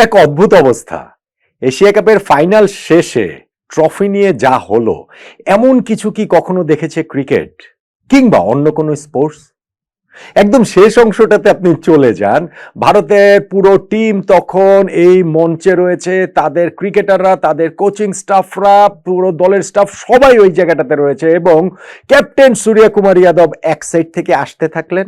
এক অদ্ভুত অবস্থা। এশিয়া কাপের ফাইনাল শেষে ট্রফি নিয়ে যা হলো, এমন কিছু কি কখনো দেখেছে ক্রিকেট? কিংবা অন্য কোনো স্পোর্টস? একদম শেষ অংশটাতে আপনি চলে যান। ভারতের পুরো টিম তখন এই মঞ্চে রয়েছে। তাদের ক্রিকেটাররা, তাদের কোচিং স্টাফরা, পুরো দলের স্টাফ সবাই ওই জায়গাটাতে রয়েছে এবং ক্যাপ্টেন সূর্য কুমার যাদব এক সাইড থেকে আসতে থাকলেন।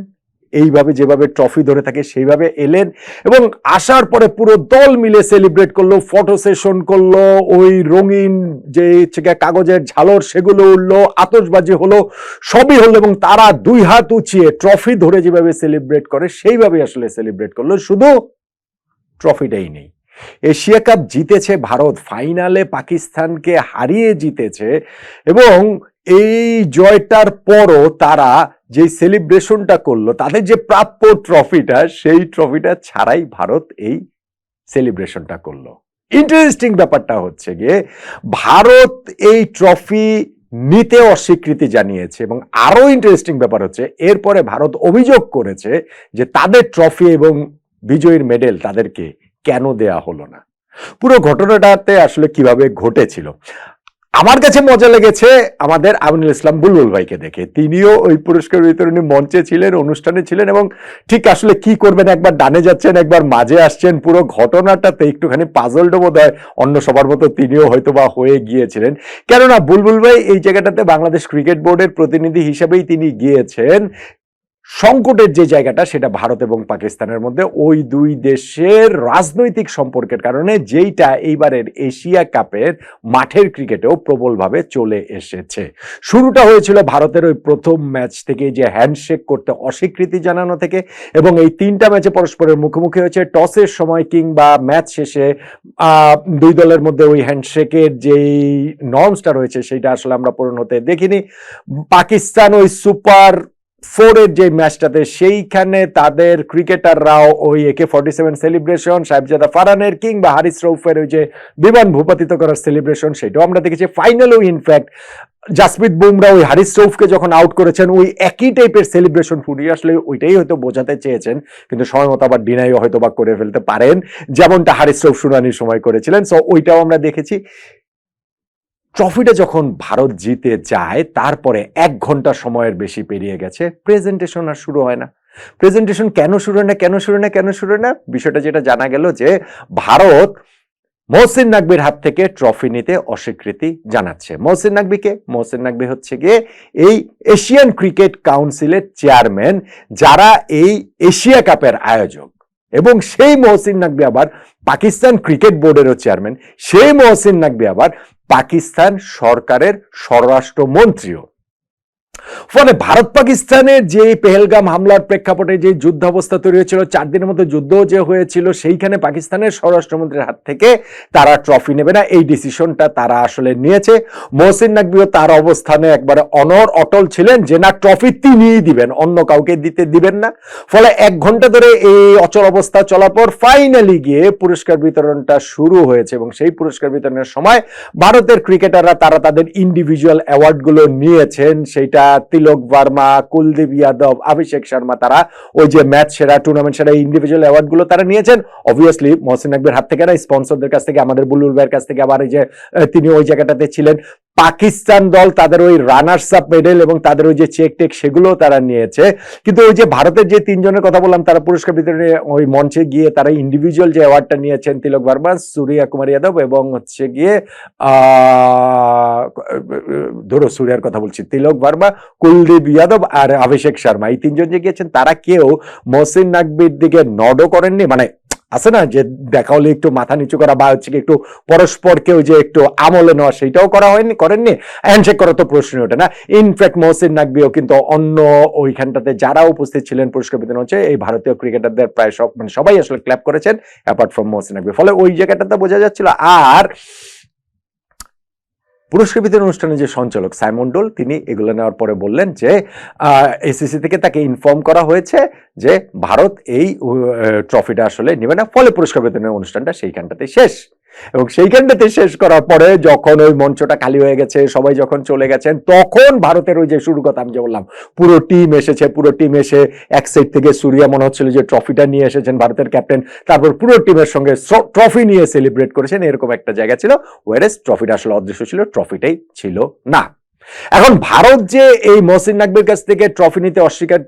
এইভাবে যেভাবে ট্রফি ধরে থাকে সেইভাবে এলেন এবং আসার পরে পুরো দল মিলে সেলিব্রেট করল ফটো সেশন করল, ওই রঙিন যে কাগজের ঝালর সেগুলো উঠল, আতশবাজি হলো, সবই হলো এবং তারা দুই হাত উঁচিয়ে ট্রফি ধরে যেভাবে সেলিব্রেট করে সেইভাবে আসলে সেলিব্রেট করল, শুধু ট্রফিটাই নেই। এশিয়া কাপ জিতেছে ভারত ফাইনালে পাকিস্তানকে হারিয়ে জিতেছে এবং এই জয়টার পরও তারা যে সেলিব্রেশনটা করল, তাদের যে প্রাপ্য ট্রফিটা সেই ট্রফিটা ছাড়াই ভারত এই সেলিব্রেশনটা করল। ইন্টারেস্টিং ব্যাপারটা হচ্ছে গিয়ে, ভারত এই ট্রফি নিতে অস্বীকৃতি জানিয়েছে এবং আরও ইন্টারেস্টিং ব্যাপার হচ্ছে, এরপরে ভারত অভিযোগ করেছে যে তাদের ট্রফি এবং বিজয়ীর মেডেল তাদেরকে কেন দেয়া হলো না। পুরো ঘটনাটাতে আসলে কীভাবে ঘটেছিল? আমার কাছে মজা লেগেছে আমাদের আমিনুল ইসলাম বুলবুল ভাইকে দেখে। তিনিও ওই পুরস্কার বিতরণী মঞ্চে ছিলেন, অনুষ্ঠানে ছিলেন এবং ঠিক আসলে কি করবেন, একবার ডানে যাচ্ছেন, একবার মাঝে আসছেন, পুরো ঘটনাটাতে একটুখানি পাজলড বোধ হয় অন্য সবার মতো তিনিও হয়তো বা হয়ে গিয়েছিলেন। কেননা বুলবুল ভাই এই জায়গাটাতে বাংলাদেশ ক্রিকেট বোর্ডের প্রতিনিধি হিসেবেই তিনি গিয়েছেন। সংকটের যে জায়গাটা সেটা ভারত এবং পাকিস্তানের মধ্যে, ওই দুই দেশের রাজনৈতিক সম্পর্কের কারণে যেইটা এইবারের এশিয়া কাপের মাঠের ক্রিকেটেও প্রবলভাবে চলে এসেছে। শুরুটা হয়েছিল ভারতের ওই প্রথম ম্যাচ থেকে যে হ্যান্ডশেক করতে অস্বীকৃতি জানানো থেকে এবং এই তিনটা ম্যাচে পরস্পরের মুখোমুখি হয়েছে। টসের সময় কিংবা ম্যাচ শেষে দুই দলের মধ্যে ওই হ্যান্ডশেকের যেই নর্মসটা রয়েছে সেটা আসলে আমরা পূরণ হতে দেখিনি। পাকিস্তান ওই সুপার ফোরের যে ম্যাচটাতে, সেইখানে তাদের ক্রিকেটাররাও ওই A K forty seven celebration Sahibzada ফারানের কিংবা হারিস রৌফের ওই যে বিমান ভূপাতিত করার সেলিব্রেশন সেটাও আমরা দেখেছি। ফাইনালেও ইনফ্যাক্ট জাসপ্রীত বুমরা ওই হারিস রৌফকে যখন আউট করেছেন, ওই একই টাইপের সেলিব্রেশন ফুটিয়ে আসলে ওইটাই হয়তো বোঝাতে চেয়েছেন, কিন্তু সময় মতো আবার ডিনাইও হয়তো বা করে ফেলতে পারেন, যেমনটা হারিস রৌফ শুনানির সময় করেছিলেন। সো ওইটাও আমরা দেখেছি। ট্রফিটা যখন ভারত জিতে যায়, তারপরে এক ঘণ্টা সময়ের বেশি পেরিয়ে গেছে প্রেজেন্টেশন আর শুরু হয় না। প্রেজেন্টেশন কেন শুরু না, কেন শুরু না, কেন শুরু না? বিষয়টা যেটা জানা গেল যে, ভারত মহসিন নাকবির হাত থেকে ট্রফি নিতে অস্বীকৃতি জানাচ্ছে। মহসিন নাকবিকে মহসিন নাকবি হচ্ছে গিয়ে এই এশিয়ান ক্রিকেট কাউন্সিলের চেয়ারম্যান, যারা এই এশিয়া কাপের আয়োজক। এবং সেই মহসিন নাকবি আবার পাকিস্তান ক্রিকেট বোর্ডেরও চেয়ারম্যান। সেই মহসিন নাকবি আবার পাকিস্তান সরকারের স্বরাষ্ট্রমন্ত্রীও। ফলে ভারত পাকিস্তানের যে পেহেলগাম হামলার প্রেক্ষাপটে যে যুদ্ধাবস্থা তৈরি হয়েছিল, চার দিনের মতো যুদ্ধ যে হয়েছিল, সেইখানে পাকিস্তানের স্বরাষ্ট্রমন্ত্রীর হাত থেকে তারা ট্রফি নেবে না। এই ডিসিশনটা তারা আসলে নিয়েছে। মহসিন নাকবিও তার অবস্থানে একবারে অনর অটল ছিলেন। যে না ট্রফি তিনিই দিবেন, অন্য কাউকে দিতে দিবেন না। ফলে এক ঘণ্টা ধরে এই অচল অবস্থা চলার পর ফাইনালি গিয়ে পুরস্কার বিতরণটা শুরু হয়েছে এবং সেই পুরস্কার বিতরণের সময় ভারতের ক্রিকেটাররা তারা তাদের ইন্ডিভিজুয়াল অ্যাওয়ার্ডগুলো নিয়েছেন। সেইটা তিলক বার্মা কুলদীপ যাদব, অভিষেক শর্মা, তারা ওই যে ম্যাচ সেরা টুর্নামেন্ট সেরা ইন্ডিভিজুয়াল অ্যাওয়ার্ডগুলো তারা নিয়েছেন। অবভিয়াসলি মহসিন নাকবির হাত থেকে না স্পন্সরদের কাছ থেকে, আমাদের বুলুল ভাইয়ের কাছ থেকে আবার এই যে তিনি ওই জায়গাটাতে ছিলেন। পাকিস্তান দল তাদের ওই রানার্স আপ মেডেল এবং তাদের ওই যে চেক টেক সেগুলো তারা নিয়েছে। কিন্তু ওই যে ভারতের যে তিনজনের কথা বললাম, তারা পুরস্কার বিতরণে ওই মঞ্চে গিয়ে তারা ইন্ডিভিজুয়াল যে অ্যাওয়ার্ডটা নিয়েছেন, তিলক ভার্মা সূর্যা কুমার যাদব এবং হচ্ছে গিয়ে ধরো সূর্যার কথা বলছি, তিলক ভার্মা কুলদীপ যাদব আর অভিষেক শর্মা। এই তিনজন যে গিয়েছেন, তারা কেউ মহসিন নাকবির দিকে নডও করেননি মানে আছে না যে দেখা হলে একটু মাথা নিচু করা বা হচ্ছে একটু পরস্পরকেও যে একটু আমলে নেওয়া সেটাও করা হয়নি, করেননি? হ্যান্ডশেক করা তো প্রশ্নই ওঠে না। ইনফ্যাক্ট মহসিন নাকবিও কিন্তু অন্য ওইখানটাতে যারা উপস্থিত ছিলেন পুরস্কার বিতরণ হচ্ছে, এই ভারতীয় ক্রিকেটারদের প্রায় সব মানে সবাই আসলে ক্ল্যাপ করেছেন অ্যাপার্ট ফ্রম মহসিন নাকবি ফলে ওই জায়গাটাতে বোঝা যাচ্ছিল, আর পুরস্কার বিতরণ অনুষ্ঠানে যে সঞ্চালক সাইমন্ডল ডোল, তিনি এগুলো নেওয়ার পরে বললেন যে এসিসি থেকে তাকে ইনফর্ম করা হয়েছে যে, ভারত এই ট্রফিটা আসলে নেবে না। ফলে পুরস্কার বিতরণের অনুষ্ঠানটা সেইখানটাতে শেষ। এবং সেইখানটাতে শেষ করার পরে যখন ওই মঞ্চটা খালি হয়ে গেছে, সবাই যখন চলে গেছেন, তখন ভারতের ওই যে শুরু কথা আমি যে বললাম, পুরো টিম এসেছে, পুরো টিম এসে এক সাইড থেকে সুরিয়া মনে হচ্ছিল যে ট্রফিটা নিয়ে এসেছেন ভারতের ক্যাপ্টেন তারপর পুরো টিমের সঙ্গে ট্রফি নিয়ে সেলিব্রেট করেছেন, এরকম একটা জায়গা ছিল ওয়ারেস ট্রফিটা আসলে অদৃশ্য ছিল ট্রফিটাই ছিল না। এখন ভারত যে এই মহসিন নাকবির কাছ থেকে ট্রফি নিতে অস্বীকার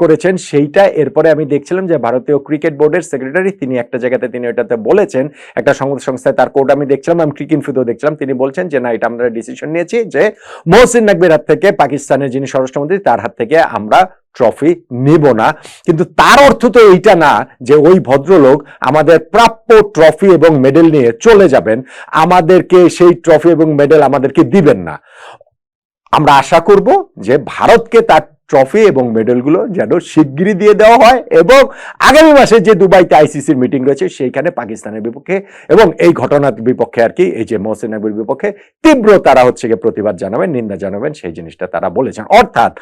করেছেন, সেইটা এরপরে আমি দেখছিলাম যে ভারতীয় ক্রিকেট বোর্ডের সেক্রেটারি তিনি একটা জায়গাতে তিনি ওটাতে বলেছেন, একটা সংবাদ সংস্থায় তার কোড আমি দেখছিলাম, আমি ক্রিক ইনফিতেও দেখছিলাম, তিনি বলছেন যে, না, এটা আমরা ডিসিশন নিয়েছি যে, মহসিন নাকবির হাত থেকে পাকিস্তানের যিনি স্বরাষ্ট্রমন্ত্রী, তার হাত থেকে আমরা ট্রফি নিব না। কিন্তু তার অর্থ তো এইটা না যে, ওই ভদ্রলোক আমাদের প্রাপ্য ট্রফি এবং মেডেল নিয়ে চলে যাবেন, আমাদেরকে সেই ট্রফি এবং মেডেল আমাদেরকে দিবেন না। আমরা আশা করব যে ভারতকে তার ট্রফি এবং মেডেলগুলো যেন শিগগিরই দিয়ে দেওয়া হয় এবং আগামী মাসে যে দুবাইতে আইসিসির মিটিং রয়েছে সেইখানে পাকিস্তানের বিপক্ষে এবং এই ঘটনার বিপক্ষে আর কি, এই যে মহসিন নবীর বিপক্ষে তীব্র তারা হচ্ছে গিয়ে প্রতিবাদ জানাবেন, নিন্দা জানাবেন, সেই জিনিসটা তারা বলেছেন। অর্থাৎ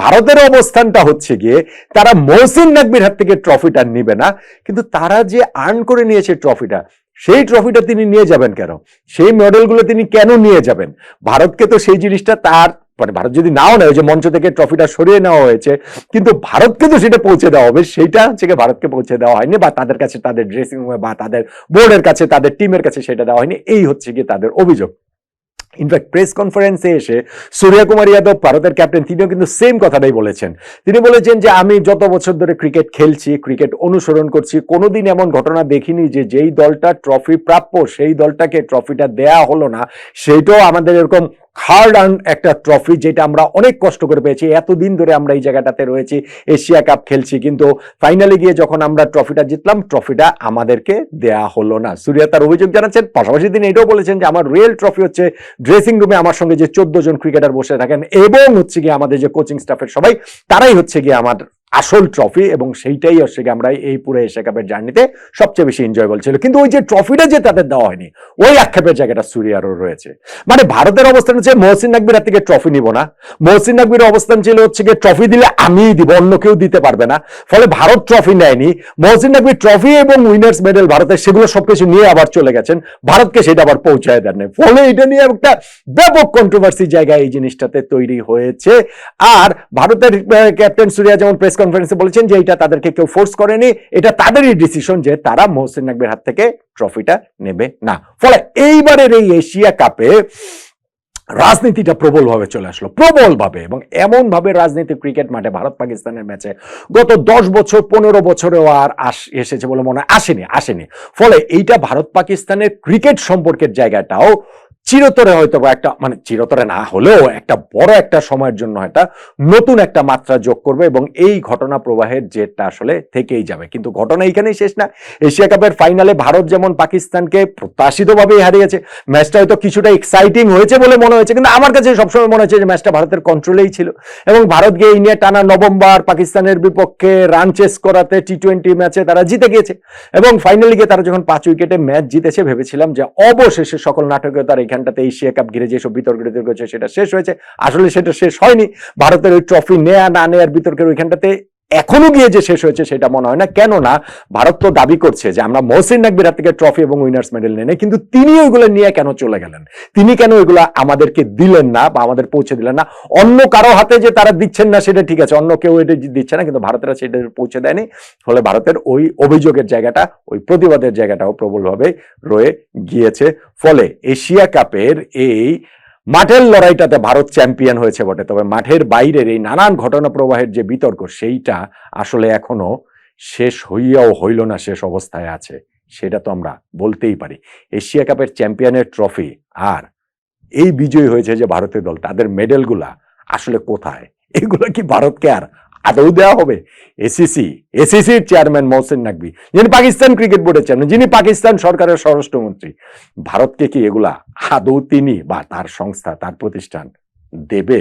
ভারতের অবস্থানটা হচ্ছে গিয়ে তারা মহসিন নাকবির হাত থেকে ট্রফিটা নিবে না, কিন্তু তারা যে আর্ন করে নিয়েছে ট্রফিটা সেই ট্রফিটা তিনি নিয়ে যাবেন কেন? সেই মেডেলগুলো তিনি কেন নিয়ে যাবেন? ভারতকে তো সেই জিনিসটা তার মানে ভারত যদি নাও নেয় যে মঞ্চ থেকে ট্রফিটা সরিয়ে নেওয়া হয়েছে, কিন্তু ভারতকে তো সেটা পৌঁছে দেওয়া হবে সেটা হচ্ছে ভারতকে পৌঁছে দেওয়া হয়নি, বা তাদের কাছে তাদের ড্রেসিং রুমে বা তাদের বোর্ডের কাছে, তাদের টিমের কাছে সেটা দেওয়া হয়নি, এই হচ্ছে গিয়ে তাদের অভিযোগ। ইনফ্যাক্ট প্রেস কনফারেন্সে এসে সূর্য কুমার যাদব, ভারতের ক্যাপ্টেন তিনিও কিন্তু সেম কথাটাই বলেছেন। তিনি বলেছেন যে, আমি যত বছর ধরে ক্রিকেট খেলছি ক্রিকেট অনুসরণ করছি, কোনোদিন এমন ঘটনা দেখিনি যে, যেই দলটা ট্রফি প্রাপ্য, সেই দলটাকে ট্রফিটা দেয়া হলো না। সেইটাও আমাদের এরকম হার্ড আর্ন একটা ট্রফি যেটা আমরা অনেক কষ্ট করে পেয়েছি। এতদিন ধরে আমরা এই জায়গাটাতে রয়েছি, এশিয়া কাপ খেলছি। কিন্তু ফাইনালে গিয়ে যখন আমরা ট্রফিটা জিতলাম, ট্রফিটা আমাদেরকে দেয়া হলো না। সুরিয়া তার অভিযোগ জানাচ্ছেন, পাশাপাশি তিনি এটাও বলেছেন যে আমার রিয়েল ট্রফি হচ্ছে ড্রেসিং রুমে আমার সঙ্গে যে চোদ্দ জন ক্রিকেটার বসে থাকেন এবং হচ্ছে গিয়ে আমাদের যে কোচিং স্টাফের সবাই, তারাই হচ্ছে গিয়ে আমার আসল ট্রফি এবং সেইটাই হচ্ছে গিয়ে আমরা এই পুরো এশিয়া কাপের জার্নিতে সবচেয়ে বেশি এনজয়েবল ছিল। কিন্তু ওই যে ট্রফিটা যে তাদের দেওয়া হয়নি, ওই আক্ষেপের জায়গাটা সুরিয়ারও রয়েছে। মানে ভারতের অবস্থান হচ্ছে মহসিন নাকবির থেকে ট্রফি নিব না। মহসিন নাকবির অবস্থান ছিল হচ্ছে গিয়ে ট্রফি দিলে আমিই দিব, অন্য কেউ দিতে পারবে না। ফলে ভারত ট্রফি নেয়নি। মহসিন নাকবির ট্রফি এবং উইনার্স মেডেল ভারতের, সেগুলো সবকিছু নিয়ে আবার চলে গেছেন। ভারতকে সেটা আবার পৌঁছায় দেন। ফলে এটা নিয়ে একটা ব্যাপক কন্ট্রোভার্সি জায়গা এই জিনিসটাতে তৈরি হয়েছে। আর ভারতের ক্যাপ্টেন সুরিয়া যেমন প্রেস কনফারেন্সে বলেছেন যে এটা তাদেরকে কেউ ফোর্স করেনি। এটা তাদেরই ডিসিশন যে তারা মহসিন নাকবির হাত থেকে ট্রফিটা নেবে না। ফলে এইবারের এই এশিয়া কাপে রাজনীতিটা প্রবলভাবে চলে আসলো, প্রবলভাবে এবং এমন ভাবে রাজনীতি ক্রিকেট মাঠে ভারত পাকিস্তানের ম্যাচে গত দশ বছর, পনেরো বছরেও আর আস, এসেছে বলে মনে হয়, আসেনি আসেনি। ফলে এইটা ভারত পাকিস্তানের ক্রিকেট সম্পর্কের জায়গাটাও চিরতরে হয়তো বা একটা মানে চিরতরে না হলেও একটা বড় একটা সময়ের জন্য একটা নতুন একটা মাত্রা যোগ করবে এবং এই ঘটনা প্রবাহের জেটটা আসলে থেকেই যাবে। কিন্তু ঘটনা এইখানেই শেষ না। এশিয়া কাপের ফাইনালে ভারত যেমন পাকিস্তানকে প্রত্যাশিতভাবেই হারিয়েছে, ম্যাচটা হয়তো কিছুটা এক্সাইটিং হয়েছে বলে মনে হয়েছে, কিন্তু আমার কাছে সবসময় মনে হচ্ছে যে ম্যাচটা ভারতের কন্ট্রোলেই ছিল। এবং ভারত গিয়ে নিয়ে টানা নভেম্বর পাকিস্তানের বিপক্ষে রান চেস করাতে টি টোয়েন্টি ম্যাচে তারা জিতে গিয়েছে। এবং ফাইনালি গিয়ে তারা যখন পাঁচ উইকেটে ম্যাচ জিতেছে, ভেবেছিলাম যে অবশেষে সকল নাটকীয়তার এখানটাতে এশিয়া কাপ ঘিরে যেসব বিতর্ক বিতর্ক হয়েছে সেটা শেষ হয়েছে। আসলে সেটা শেষ হয়নি। ভারতের ওই ট্রফি নেয়া না নেয়ার বিতর্কের ওইখানটাতে এখনও গিয়ে যে শেষ হয়েছে সেটা মনে হয় না। কেননা ভারত তো দাবি করছে যে আমরা মহসিন নাকবির হাত থেকে ট্রফি এবং উইনার্স মেডেল নেই, কিন্তু তিনি ওইগুলো নিয়ে কেন চলে গেলেন? তিনি কেন ওইগুলো আমাদেরকে দিলেন না বা আমাদের পৌঁছে দিলেন না? অন্য কারও হাতে যে তারা দিচ্ছেন না সেটা ঠিক আছে, অন্য কেউ এটা দিচ্ছে না, কিন্তু ভারতেরা সেটা পৌঁছে দেয়নি। ফলে ভারতের ওই অভিযোগের জায়গাটা, ওই প্রতিবাদের জায়গাটাও প্রবলভাবে রয়ে গিয়েছে। ফলে এশিয়া কাপের এই মাঠের লড়াইটাতে ভারত চ্যাম্পিয়ন হয়েছে বটে। তবে মাঠের বাইরের এই নানান ঘটনা প্রবাহের যে বিতর্ক, সেইটা আসলে এখনও শেষ হইয়াও হইল না, শেষ অবস্থায় আছে। সেটা তো আমরা বলতেই পারি। এশিয়া কাপের চ্যাম্পিয়নের ট্রফি আর এই বিজয়ী হয়েছে যে ভারতের দল, তাদের মেডেলগুলা আসলে কোথায়? এগুলো কি ভারতকে আর আদৌ দেওয়া হবে? এসিসি, এসিসির চেয়ারম্যান মহসেন নাকবি যিনি পাকিস্তান ক্রিকেট বোর্ডের চেয়ারম্যান, যিনি পাকিস্তান সরকারের স্বরাষ্ট্রমন্ত্রী, ভারতকে কি এগুলা আদৌ তিনি বা তার সংস্থা, তার প্রতিষ্ঠান দেবে?